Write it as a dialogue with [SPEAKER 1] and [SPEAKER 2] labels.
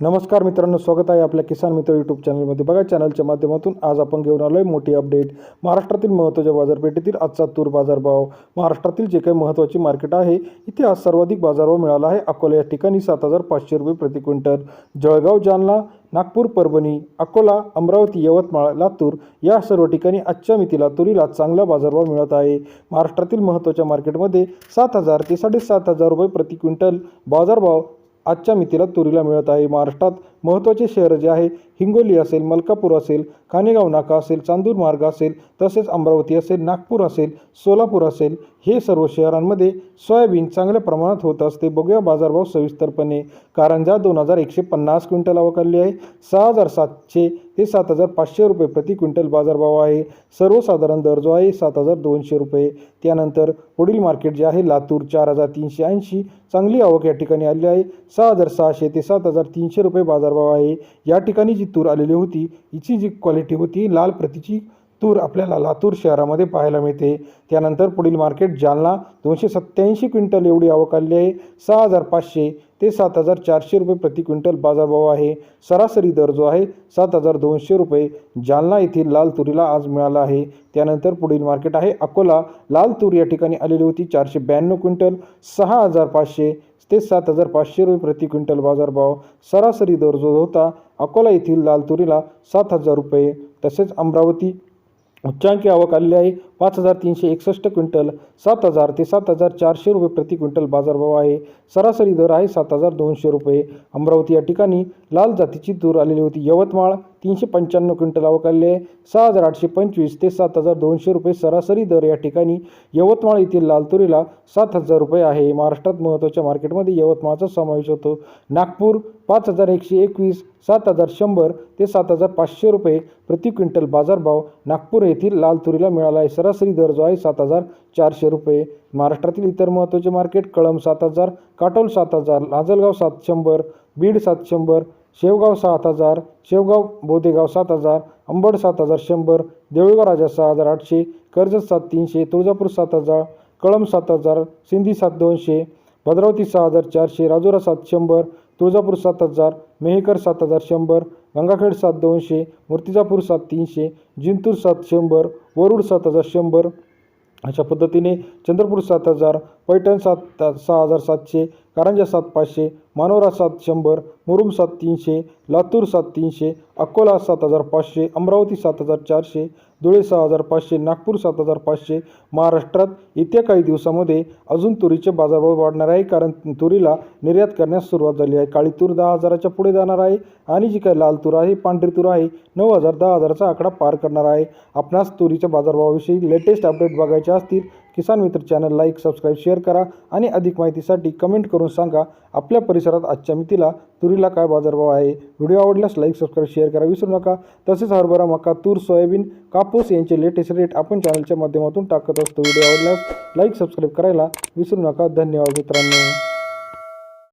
[SPEAKER 1] नमस्कार मित्रांनो स्वागत आहे आपल्या किसान मित्र यूट्यूब चॅनलमध्ये बघा चॅनलच्या माध्यमातून आज आपण घेऊन आलो आहे मोठी अपडेट महाराष्ट्रातील महत्त्वाच्या बाजारपेठेतील आजचा तूर बाजारभाव. महाराष्ट्रातील जे काही महत्त्वाची मार्केट आहे इथे आज सर्वाधिक बाजारभाव मिळाला आहे. अकोला या ठिकाणी सात हजार पाचशे रुपये प्रति क्विंटल. जळगाव जालना नागपूर परभणी अकोला अमरावती यवतमाळ लातूर या सर्व ठिकाणी आजच्या मितीला तुरीला चांगला बाजारभाव मिळत आहे. महाराष्ट्रातील महत्त्वाच्या मार्केटमध्ये सात हजार ते साडेसात हजार रुपये प्रति क्विंटल बाजारभाव आजच्या मितीला तुरीला मिळत आहे. महाराष्ट्रात महत्त्वाचे शहर जे आहे हिंगोली असेल मलकापूर असेल खानेगाव नाका असेल चांदूर मार्ग असेल तसेच अमरावती असेल नागपूर असेल सोलापूर असेल हे सर्व शहरांमध्ये सोयाबीन चांगल्या प्रमाणात होत असते. बघूया बाजारभाव सविस्तरपणे. कारंजा दोन हजार एकशे पन्नास क्विंटल अवकालली आहे. सहा हजार सातशे ते सात हजार पाचशे रुपये प्रति क्विंटल बाजारभाव आहे. सर्वसाधारण दर जो आहे सात हजार दोनशे रुपये. त्यानंतर पुढील मार्केट जे आहे लातूर चार हजार तीनशे ऐंशी. चांगली आवक या ठिकाणी आली आहे. सहा हजार सहाशे ते सात हजार तीनशे रुपये बाजार बाजारभाव आहे. या ठिकाणी जी तूर आलेली होती हिची जी क्वालिटी होती लाल प्रतीची तूर आपल्याला लातूर शहरामध्ये पाहायला मिळते. त्यानंतर पुढील मार्केट जालना दोनशे सत्त्याऐंशी क्विंटल एवढी आवक आली आहे. सहा हजार पाचशे ते सात हजार चारशे रुपये प्रति क्विंटल बाजारभाव आहे. सरासरी दर जो आहे सात हजार दोनशे रुपये जालना येथील लाल तुरीला आज मिळाला आहे. त्यानंतर पुढील मार्केट आहे अकोला. लाल तूर या ठिकाणी आलेली होती चारशे ब्याण्णव क्विंटल. सहा हजार पाचशे ते सात हजार पाचशे रुपये प्रति क्विंटल बाजारभाव. सरासरी दर जो होता अकोला येथील लाल तुरीला सात हजार रुपये तसेच अमरावती उच्चांकी आवक आलेली आहे. पाच हजार तीनशे एकसष्ट क्विंटल सात हजार ते सात हजार चारशे रुपये प्रति क्विंटल बाजारभाव आहे. सरासरी दर आहे सात हजार दोनशे रुपये. अमरावती या ठिकाणी लाल जातीची तूर आलेली होती. यवतमाळ तीनशे पंच्याण्णव क्विंटल अवकालले सहा हजार आठशे पंचवीस ते सात हजार दोनशे रुपये सरासरी दर या ठिकाणी यवतमाळ येथील लालतुरीला सात हजार रुपये आहे. महाराष्ट्रात महत्त्वाच्या मार्केटमध्ये यवतमाळचा समावेश होतो. नागपूर पाच हजार एकशे एकवीस सात हजार शंभर ते सात हजार पाचशे रुपये प्रति क्विंटल बाजारभाव नागपूर येथील लाल तुरीला मिळाला आहे. सरासरी दर जो आहे सात हजार चारशे रुपये. महाराष्ट्रातील इतर महत्त्वाचे मार्केट कळंब सात हजार काटोल सात हजार लाजलगाव सात शंभर बीड सात शंभर शेवगाव सात हजार शेवगाव बोदेगाव सात हजार अंबड सात हजार शंभर देऊळगाव राजा सहा हजार आठशे कर्जत सात तीनशे तुळजापूर सात हजार कळंब सात हजार सिंधी सात दोनशे भद्रावती सहा हजार चारशे राजुरा सात शंभर तुळजापूर सात हजार मेहकर सात हजार शंभर गंगाखेड सात दोनशे मूर्तिजापूर सात तीनशे जिंतूर सात शंभर वरुड सात हजार शंभर. अशा पद्धतीने चंद्रपूर सात हजार पैठण सात सहा हजार सातशे कारंजा सात पाचशे मानोरा सात शंभर मुरुम सात तीनशे लातूर सात तीनशे अकोला सात हजार पाचशे अमरावती सात हजार चारशे धुळे सहा हजार पाचशे नागपूर सात हजार पाचशे. महाराष्ट्रात येत्या काही दिवसामध्ये अजून तुरीचे बाजारभाव वाढणार आहे कारण तुरीला निर्यात करण्यास सुरुवात झाली आहे. काळी तूर दहा हजाराच्या पुढे जाणार आहे आणि जी काही लाल तूर आहे पांढरी तूर आहे नऊ हजार दहा हजाराचा आकडा पार करणार आहे. आपणास तुरीच्या बाजारभावाविषयी लेटेस्ट अपडेट बघायचे असतील किसान मित्र चॅनल लाईक सबस्क्राईब शेअर करा आणि अधिक माहितीसाठी कमेंट करून सांगा आपल्या परिसरात आजच्या मितीला तुरीला काय बाजारभाव आहे. व्हिडिओ आवडल्यास लाईक सबस्क्राईब शेअर करा विसरू नका. तसेच हरभरा मका तूर सोयाबीन कापूस यांचे लेटेस्ट रेट आपण चॅनलच्या माध्यमातून टाकत असतो. व्हिडिओ आवडल्यास लाईक सबस्क्राईब करायला विसरू नका. धन्यवाद मित्रांनो.